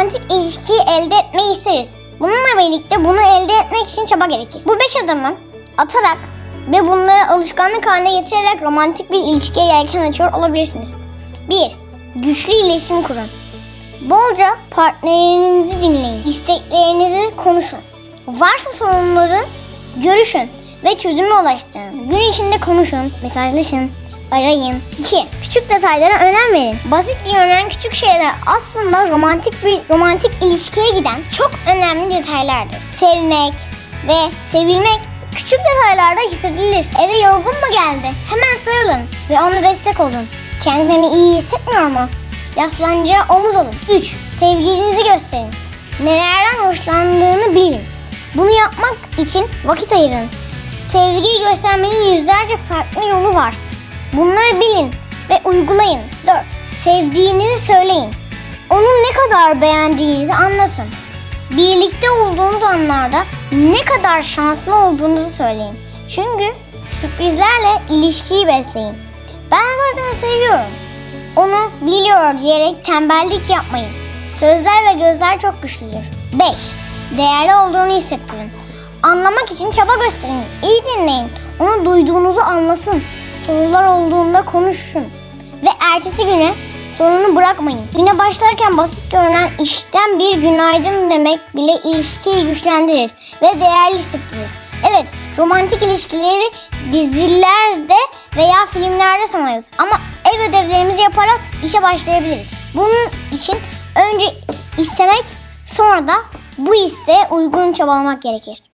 romantik ilişkiyi elde etmeyi isteriz. Bununla birlikte bunu elde etmek için çaba gerekir. Bu beş adımı atarak ve bunları alışkanlık haline getirerek romantik bir ilişkiye yelken açıyor olabilirsiniz. 1. Güçlü iletişim kurun. Bolca partnerinizi dinleyin. İsteklerinizi konuşun. Varsa sorunları görüşün ve çözüme ulaştırın. Gün içinde konuşun, mesajlaşın, arayın. 2. Küçük detaylara önem verin. Basit görünen küçük şeyler aslında romantik bir romantik ilişkiye giden çok önemli detaylardır. Sevmek ve sevilmek küçük detaylarda hissedilir. Eve yorgun mu geldi? Hemen sarılın ve ona destek olun. Kendini iyi hissetmiyor mu? Yaslanacağı omuz olun. 3. Sevginizi gösterin. Nelerden hoşlandığını bilin. Bunu yapmak için vakit ayırın. Sevgiyi göstermenin yüzlerce farklı yolu var. Bunları bilin ve uygulayın. 4. Sevdiğinizi söyleyin. Onun ne kadar beğendiğinizi anlatın. Birlikte olduğunuz anlarda ne kadar şanslı olduğunuzu söyleyin. Çünkü sürprizlerle ilişkiyi besleyin. Ben zaten seviyorum. Onu biliyor diyerek tembellik yapmayın. Sözler ve gözler çok güçlüdür. 5. Değerli olduğunu hissettirin. Anlamak için çaba gösterin. İyi dinleyin. Onu duyduğunuzu anlasın. Sorular olduğunda konuşun. Ve ertesi güne sorunu bırakmayın. Güne başlarken basit görünen işten bir günaydın demek bile ilişkiyi güçlendirir ve değerli hissettirir. Evet, romantik ilişkileri dizilerde veya filmlerde sanarız ama ev ödevlerimizi yaparak işe başlayabiliriz. Bunun için önce istemek, sonra da bu isteğe uygun çabalamak gerekir.